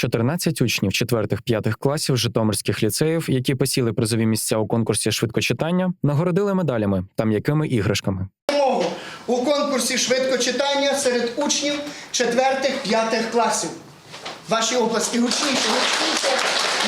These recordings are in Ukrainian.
14 учнів 4-5 класів житомирських ліцеїв, які посіли призові місця у конкурсі швидкочитання, нагородили медалями та м'якими іграшками. у конкурсі швидкочитання серед учнів 4-5 класів. Ваші області гучніше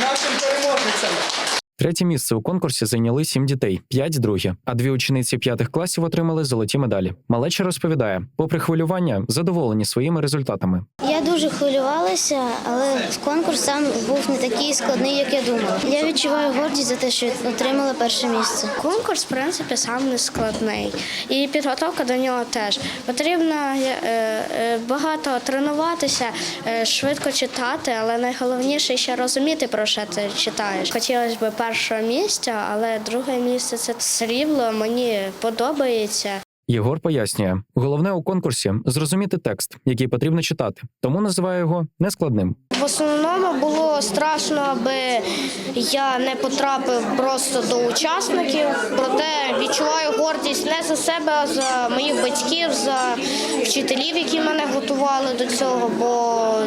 нашим переможницям. Третє місце у конкурсі зайняли сім дітей, п'ять друге, а дві учениці п'ятих класів отримали золоті медалі. Малеча розповідає, попри хвилювання, задоволені своїми результатами. Я дуже хвилювалася, але конкурс сам був не такий складний, як я думала. Я відчуваю гордість за те, що отримала перше місце. Конкурс, в принципі, сам не складний. І підготовка до нього теж. Потрібно е, е, багато тренуватися, е, швидко читати, але найголовніше ще розуміти, про що ти читаєш. Хотілося б першого місця, але друге місце це срібло, мені подобається. Єгор пояснює, головне у конкурсі зрозуміти текст, який потрібно читати, тому називає його нескладним. В основному було страшно, аби я не потрапив просто до учасників. Проте відчуваю гордість не за себе, а за моїх батьків, за вчителів, які мене готували до цього. Бо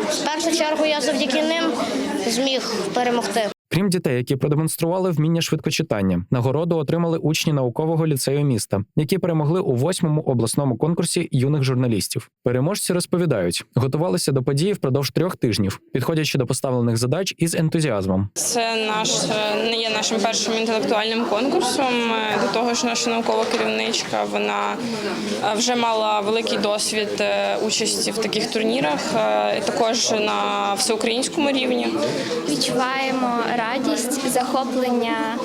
в першу чергу я завдяки ним зміг перемогти. Крім дітей, які продемонстрували вміння швидкочитання, нагороду отримали учні наукового ліцею міста, які перемогли у восьмому обласному конкурсі юних журналістів. Переможці розповідають, готувалися до події впродовж трьох тижнів, підходячи до поставлених задач із ентузіазмом. Це наш е, не є нашим першим інтелектуальним конкурсом. Е, До того ж, наша наукова керівничка вона е, вже мала великий досвід участі в таких турнірах, також на всеукраїнському рівні. відчуваємо радість, захоплення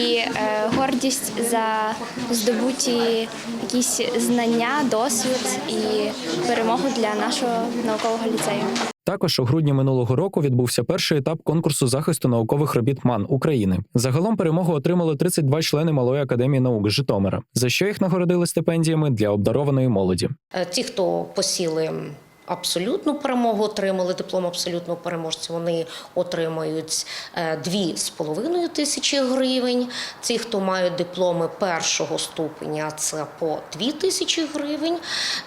і е, гордість за здобуті якісь знання, досвід і перемогу для нашого наукового ліцею. Також у грудні минулого року відбувся перший етап конкурсу захисту наукових робіт МАН України. Загалом перемогу отримали 32 члени малої академії наук Житомира, за що їх нагородили стипендіями для обдарованої молоді. Е, Ті, хто посіли абсолютну перемогу, отримали диплом абсолютного переможця, вони отримають е, дві з половиною тисячі гривень. Ті, хто мають дипломи першого ступеня, це по дві тисячі гривень.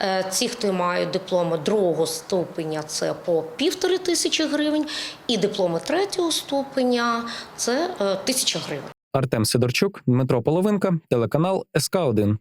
Е, Ті, хто мають дипломи другого ступеня, це по півтори тисячі гривень. І дипломи третього ступеня це е, тисяча гривень. Артем Сидорчук, Дмитро Половинка, телеканал СК 1